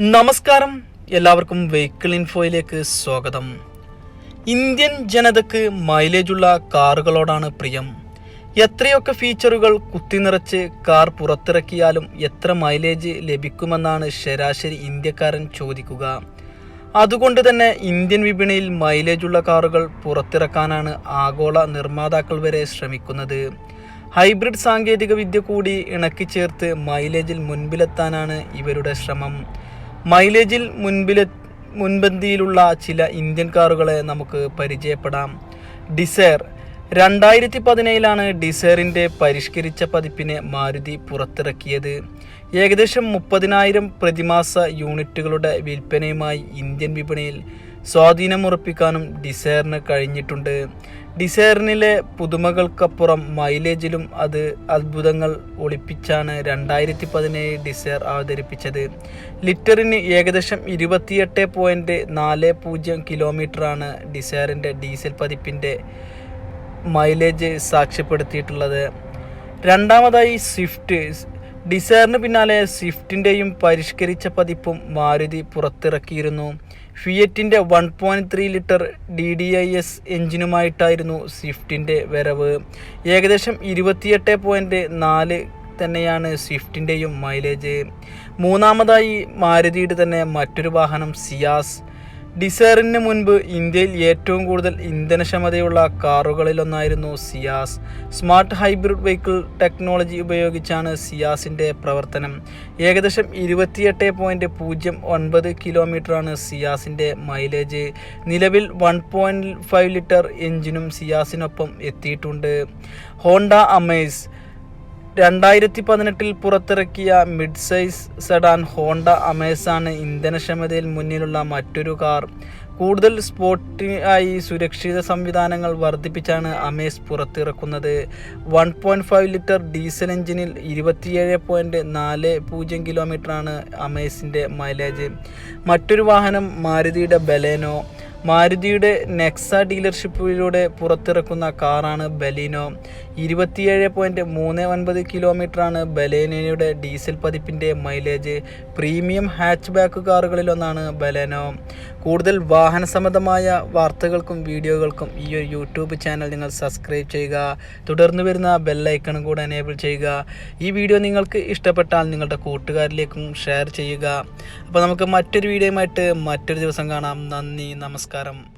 നമസ്കാരം. എല്ലാവർക്കും വെഹിക്കിൾ ഇൻഫോയിലേക്ക് സ്വാഗതം. ഇന്ത്യൻ ജനതയ്ക്ക് മൈലേജുള്ള കാറുകളോടാണ് പ്രിയം. എത്രയൊക്കെ ഫീച്ചറുകൾ കുത്തിനിറച്ച് കാർ പുറത്തിറക്കിയാലും എത്ര മൈലേജ് ലഭിക്കുമെന്നാണ് ശരാശരി ഇന്ത്യക്കാരൻ ചോദിക്കുക. അതുകൊണ്ട് തന്നെ ഇന്ത്യൻ വിപണിയിൽ മൈലേജുള്ള കാറുകൾ പുറത്തിറക്കാനാണ് ആഗോള നിർമ്മാതാക്കൾ വരെ ശ്രമിക്കുന്നത്. ഹൈബ്രിഡ് സാങ്കേതിക വിദ്യ കൂടി ഇണക്കിച്ചേർത്ത് മൈലേജിൽ മുൻപിലെത്താനാണ് ഇവരുടെ ശ്രമം. മൈലേജിൽ മുൻപിലെ മുൻപന്തിയിലുള്ള ചില ഇന്ത്യൻ കാറുകളെ നമുക്ക് പരിചയപ്പെടാം. ഡിസയർ രണ്ടായിരത്തി പതിനേഴിലാണ് ഡിസയറിന്റെ പരിഷ്കരിച്ച പതിപ്പിനെ മാരുതി പുറത്തിറക്കിയത്. ഏകദേശം മുപ്പതിനായിരം പ്രതിമാസ യൂണിറ്റുകളുടെ വിൽപ്പനയുമായി ഇന്ത്യൻ വിപണിയിൽ സ്വാധീനമുറപ്പിക്കാനും ഡിസയറിന് കഴിഞ്ഞിട്ടുണ്ട്. ഡിസയറിനിലെ പുതുമകൾക്കപ്പുറം മൈലേജിലും അത് അത്ഭുതങ്ങൾ ഒളിപ്പിച്ചാണ് രണ്ടായിരത്തി പതിനേഴ് ഡിസയർ അവതരിപ്പിച്ചത്. ലിറ്ററിന് ഏകദേശം ഇരുപത്തിയെട്ട് പോയിന്റ് നാല് പൂജ്യം കിലോമീറ്ററാണ് ഡിസയറിന്റെ ഡീസൽ പതിപ്പിന്റെ മൈലേജ് സാക്ഷ്യപ്പെടുത്തിയിട്ടുള്ളത്. രണ്ടാമതായി സ്വിഫ്റ്റ് ഡിസയറിന് പിന്നാലെ സ്വിഫ്റ്റിന്റെയും പരിഷ്കരിച്ച പതിപ്പും മാരുതി പുറത്തിറക്കിയിരുന്നു. ഫിയറ്റിന്റെ one point three litre D D I S എഞ്ചിനുമായിട്ടായിരുന്നു സ്വിഫ്റ്റിന്റെ വരവ്. ഏകദേശം ഇരുപത്തിയെട്ട് പോയിന്റ് നാല് തന്നെയാണ് സ്വിഫ്റ്റിന്റെയും മൈലേജ്. മൂന്നാമതായി മാരുതിയുടെ തന്നെ മറ്റൊരു വാഹനം സിയാസ്. ഡിസയറിന് മുൻപ് ഇന്ത്യയിൽ ഏറ്റവും കൂടുതൽ ഇന്ധനക്ഷമതയുള്ള കാറുകളിലൊന്നായിരുന്നു Ciaz. Smart hybrid vehicle technology ഉപയോഗിച്ചാണ് സിയാസിന്റെ പ്രവർത്തനം. ഏകദേശം ഇരുപത്തിയെട്ട് പോയിന്റ് പൂജ്യം ഒൻപത് കിലോമീറ്ററാണ് സിയാസിന്റെ മൈലേജ്. നിലവിൽ വൺ പോയിന്റ് ഫൈവ് ലിറ്റർ എഞ്ചിനും സിയാസിനൊപ്പം എത്തിയിട്ടുണ്ട്. ഹോണ്ട അമേസ് രണ്ടായിരത്തി പതിനെട്ടിൽ പുറത്തിറക്കിയ മിഡ് സൈസ് സെഡാൻ ഹോണ്ട അമേസാണ് ഇന്ധനക്ഷമതയിൽ മുന്നിലുള്ള മറ്റൊരു കാർ. കൂടുതൽ സ്പോട്ടിനായി സുരക്ഷിത സംവിധാനങ്ങൾ വർദ്ധിപ്പിച്ചാണ് Amaze പുറത്തിറക്കുന്നത്. One point five litre diesel എഞ്ചിനിൽ ഇരുപത്തിയേഴ് പോയിന്റ് നാല് പൂജ്യം കിലോമീറ്ററാണ് അമേസിന്റെ മൈലേജ്. മറ്റൊരു വാഹനം മാരുതിയുടെ ബലേനോ. മാരുതിയുടെ നെക്സ ഡീലർഷിപ്പിലൂടെ പുറത്തിറക്കുന്ന കാറാണ് ബലീനോ. ഇരുപത്തിയേഴ് പോയിന്റ് മൂന്ന് ഒൻപത് കിലോമീറ്ററാണ് ബലേനോയുടെ ഡീസൽ പതിപ്പിന്റെ മൈലേജ്. പ്രീമിയം ഹാച്ച് ബാക്ക് കാറുകളിലൊന്നാണ് ബലേനോ. കൂടുതൽ വാഹന സംബന്ധമായ വാർത്തകൾക്കും വീഡിയോകൾക്കും ഈ ഒരു യൂട്യൂബ് ചാനൽ നിങ്ങൾ സബ്സ്ക്രൈബ് ചെയ്യുക. തുടർന്ന് വരുന്ന ബെല്ലൈക്കണും കൂടെ എനേബിൾ ചെയ്യുക. ഈ വീഡിയോ നിങ്ങൾക്ക് ഇഷ്ടപ്പെട്ടാൽ നിങ്ങളുടെ കൂട്ടുകാരിലേക്കും ഷെയർ ചെയ്യുക. അപ്പോൾ നമുക്ക് മറ്റൊരു വീഡിയോയുമായിട്ട് മറ്റൊരു ദിവസം കാണാം. നന്ദി നമസ്കാരം.